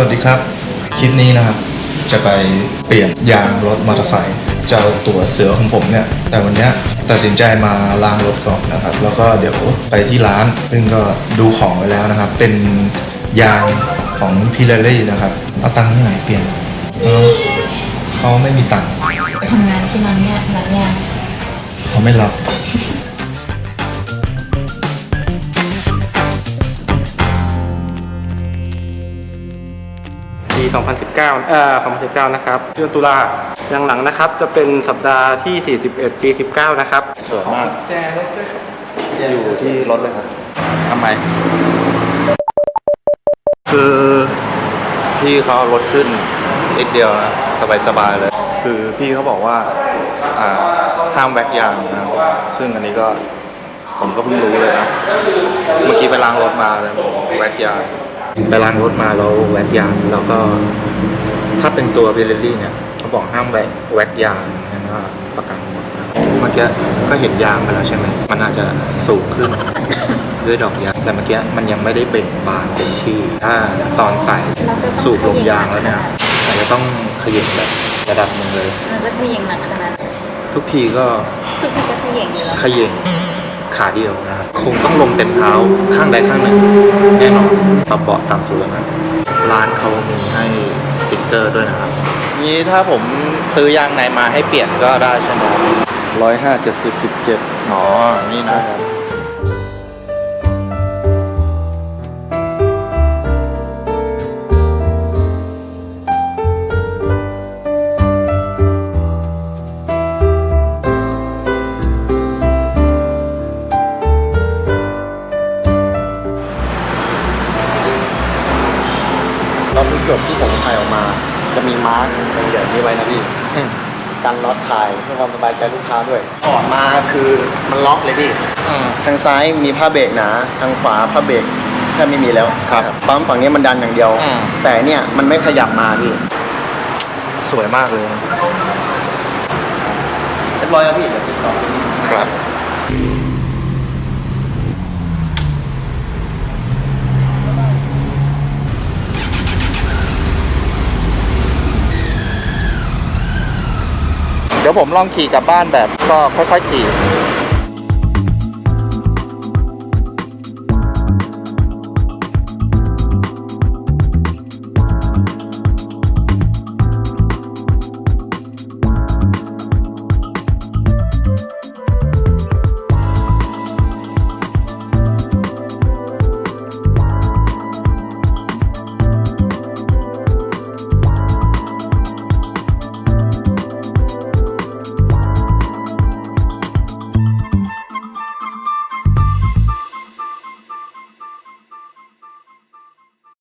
วัสดีครับ คลิปนี้นะครับ จะไปเปลี่ยนยางรถมอเตอร์ไซค์เจ้าตัวเสือของผมเนี่ย แต่วันเนี้ยตัดสินใจมาล้างรถก่อนนะครับ แล้วก็เดี๋ยวไปที่ร้าน ซึ่งก็ดูของไว้แล้วนะครับ เป็นยางของพิเรลี่นะครับ เอาตังค์ที่ไหนเปลี่ยนเออเขาไม่มีตังค์ทำงานที่ร้านเนี่ยร้านยางเขาไม่รับ ปี 2019 เอ่อ 2019 นะครับเดือนตุลาอย่างหลังนะครับ จะเป็นสัปดาห์ที่ 41 ปี 19 นะครับสวยมากแจรถด้วยครับอยู่ที่รถเลยครับทำไม คือพี่เขาเอารถขึ้นนิดเดียวนะสบายๆเลย คือพี่เขาบอกว่าอ่าห้ามแว็กยางนะซึ่งอันนี้ก็ผมก็เพิ่งรู้เลยนะ เมื่อกี้ไปล้างรถมาเลยผมแว็กยาง ไปล้างรถมาแล้วแว็กยางแล้วก็ ถ้าเป็นตัวเบลลี่เนี่ยเขาบอกห้ามแว็กแว็กยางนะว่าประกันหมดนะเมื่อกี้ก็เห็นยางไปแล้วใช่ไหมมันอาจจะสูงขึ้นด้วยดอกยางแต่เมื่อกี้มันยังไม่ได้เบ่งบานเต็มที่ถ้าตอนใส่เราจะต้องสูบลมยางแล้วเนี่ยอาจจะต้องขยับแบบระดับหนึ่งเลยเราจะขย่งหนักขนาดไหนทุกทีก็ทุกทีก็ขย่งอยู่แล้วขย่ง ขาเดียวนะครับคงต้องลงเต็มเท้าข้างใดข้างหนึ่งแน่นอนปรับเบาะตามสูตรนะร้านเขามีให้สติกเกอร์ด้วยนะครับนี้ถ้าผมซื้อยางไหนมาให้เปลี่ยนก็ได้ใช่ไหมร้อยห้าเจ็ดสิบสิบเจ็ดอ๋อ นี่นะ ครับตอนลูกจบที่ผมถ่ายออกมา จะมีมาร์กตรงใหญ่นี้ไว้นะพี่อืมกันน็อตถ่ายเพื่อความสบายใจลูกค้าด้วยออกมาคือมันล็อกเลยพี่อืมทางซ้ายมีผ้าเบรกหนา ทางขวาผ้าเบรกแทบไม่มีแล้วครับปั๊มฝั่งนี้มันดันอย่างเดียวอืมแต่เนี่ยมันไม่ขยับมาพี่สวยมากเลยนะเรียบร้อยแล้วพี่เดี๋ยวติดต่อครับ ดี๋ยวผมลองขี่กลับบ้านแบบก็ค่อยๆขี่